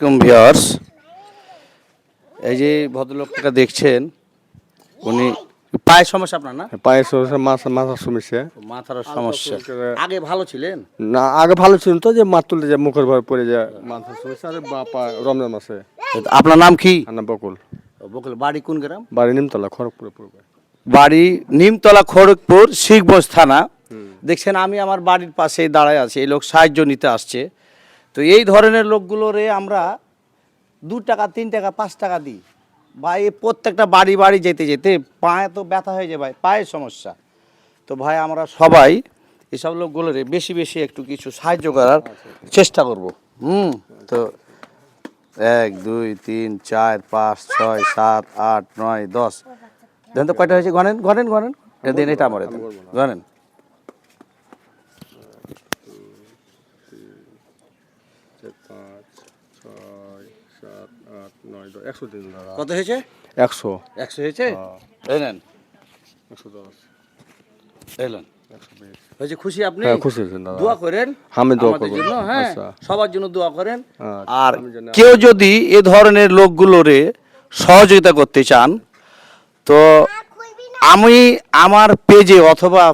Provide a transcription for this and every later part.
আলাইকুম ভিউয়ার্স। এই যে ভদ্রলোকটাকে দেখছেন উনি পায়ের সমস্যা আপনার না? পায়ের সমস্যা মাথা মাথার সমস্যা। মাথার সমস্যা। আগে ভালো ছিলেন? না আগে ভালো ছিলেন তো যে মাছ তুলতে যায় মুখের ভর পড়ে যায় মাথার সমস্যা। আরে বাপা রমজান মাসে। আপনার নাম কি? আনা বকুল। বকুল বাড়ি কোন গ্রাম? বাড়ি নিমতলা খড়গপুরে বাড়ি নিমতলা খড়গপুর শিখগঞ্জ থানা। দেখছেন আমি আমার বাড়ির পাশেই দাঁড়ায় আছি এই লোক সাহায্য নিতে আসছে। তো এই ধরনের লোকগুলোরে আমরা দু টাকা, তিন টাকা, পাঁচ টাকা দিই। ভাই, এই প্রত্যেকটা বাড়ি বাড়ি যেতে যেতে পায়ে তো ব্যথা হয়ে যায় ভাই, পায়ের সমস্যা। তো ভাই, আমরা সবাই এসব লোকগুলোরে বেশি বেশি একটু কিছু সাহায্য করার চেষ্টা করব। হুম, তো এক, দুই, তিন, চার, পাঁচ, ছয়, সাত, আট, নয়, দশ। দেখেন তো কয়টা হয়েছে? গনেন গনেন গনেন এটা দিন, এটা আমার গনেন পাঁচ ছয় সাত আট নয় দশ একশো দিন দাদা কত হয়েছে? একশো। একশো হয়েছে? এই নেন। একশো দশ। হয়েছে খুশি আপনি? হ্যাঁ, খুশি দোয়া করেন। আমি দোয়া আমাদের হ্যাঁ আচ্ছা। সবার জন্য দোয়া করেন। আচ্ছা, আর কেউ যদি এ ধরনের লোকগুলোরে সহযোগিতা করতে চান তো আমি আমার পেজে অথবা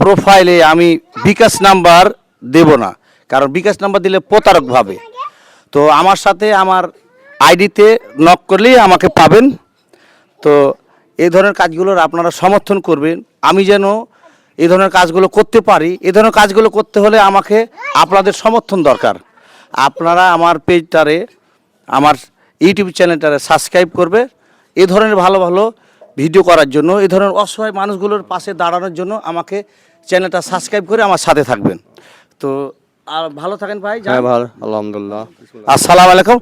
প্রোফাইলে আমি বিকাশ নাম্বার দেব না। কারণ বিকাশ নাম্বার দিলে প্রতারকভাবে তো আমার সাথে আমার আইডিতে নক করলেই আমাকে পাবেন। তো এই ধরনের কাজগুলোর আপনারা সমর্থন করবেন। আমি যেন এই ধরনের কাজগুলো করতে পারি। এই ধরনের কাজগুলো করতে হলে আমাকে আপনাদের সমর্থন দরকার। আপনারা আমার পেজটারে, আমার ইউটিউব চ্যানেলটারে সাবস্ক্রাইব করবে। এ ধরনের ভালো ভালো ভিডিও করার জন্য, এ ধরনের অসহায় মানুষগুলোর পাশে দাঁড়ানোর জন্য আমাকে চ্যানেলটা সাবস্ক্রাইব করে আমার সাথে থাকবেন। তো আর ভালো থাকেন ভাই হ্যাঁ ভালো আলহামদুলিল্লাহ। আসসালামু আলাইকুম।